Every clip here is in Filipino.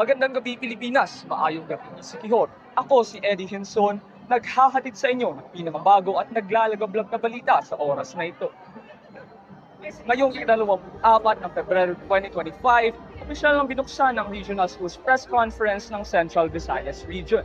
Magandang gabi Pilipinas, maayong gabi si Kihor. Ako si Eddie Henson, naghahatid sa inyo ng pinakabago at naglalagablog na balita sa oras na ito. Ngayong ikalawang apat ng Pebrero 2025, opisyal ng binuksan ng Regional Schools Press Conference ng Central Visayas Region.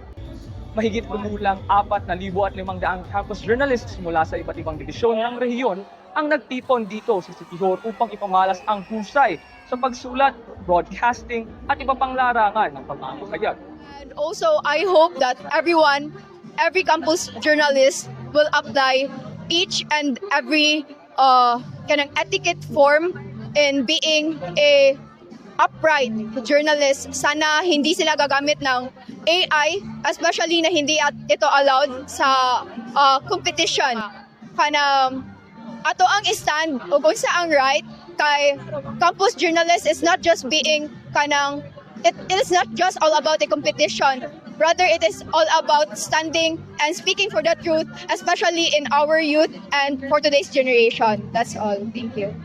Mahigit kumulang 4,500 campus journalists mula sa iba't ibang dibisyon ng rehiyon ang nagtipon dito sa Sikihor upang ipamalas ang husay sa pagsulat, broadcasting at iba pang larangan ng pamamahayag. And also, I hope that everyone, every campus journalist will apply each and every uh, kanang etiquette form in being a upright journalist. Sana hindi sila gagamit ng AI, especially na hindi at ito allowed sa uh, competition. Kana ato ang stand o kung sa ang right kay campus journalist is not just being kanang it, it is not just all about the competition rather it is all about standing and speaking for the truth especially in our youth and for today's generation that's all thank you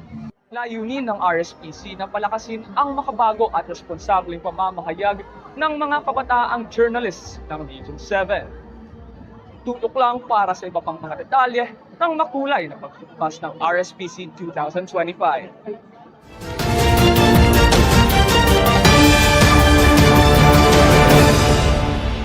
Layunin ng RSPC na palakasin ang makabago at responsableng pamamahayag ng mga kabataang journalists ng Region 7. Tutok lang para sa iba pang mga detalye ng makulay na pagbukas ng RSPC 2025.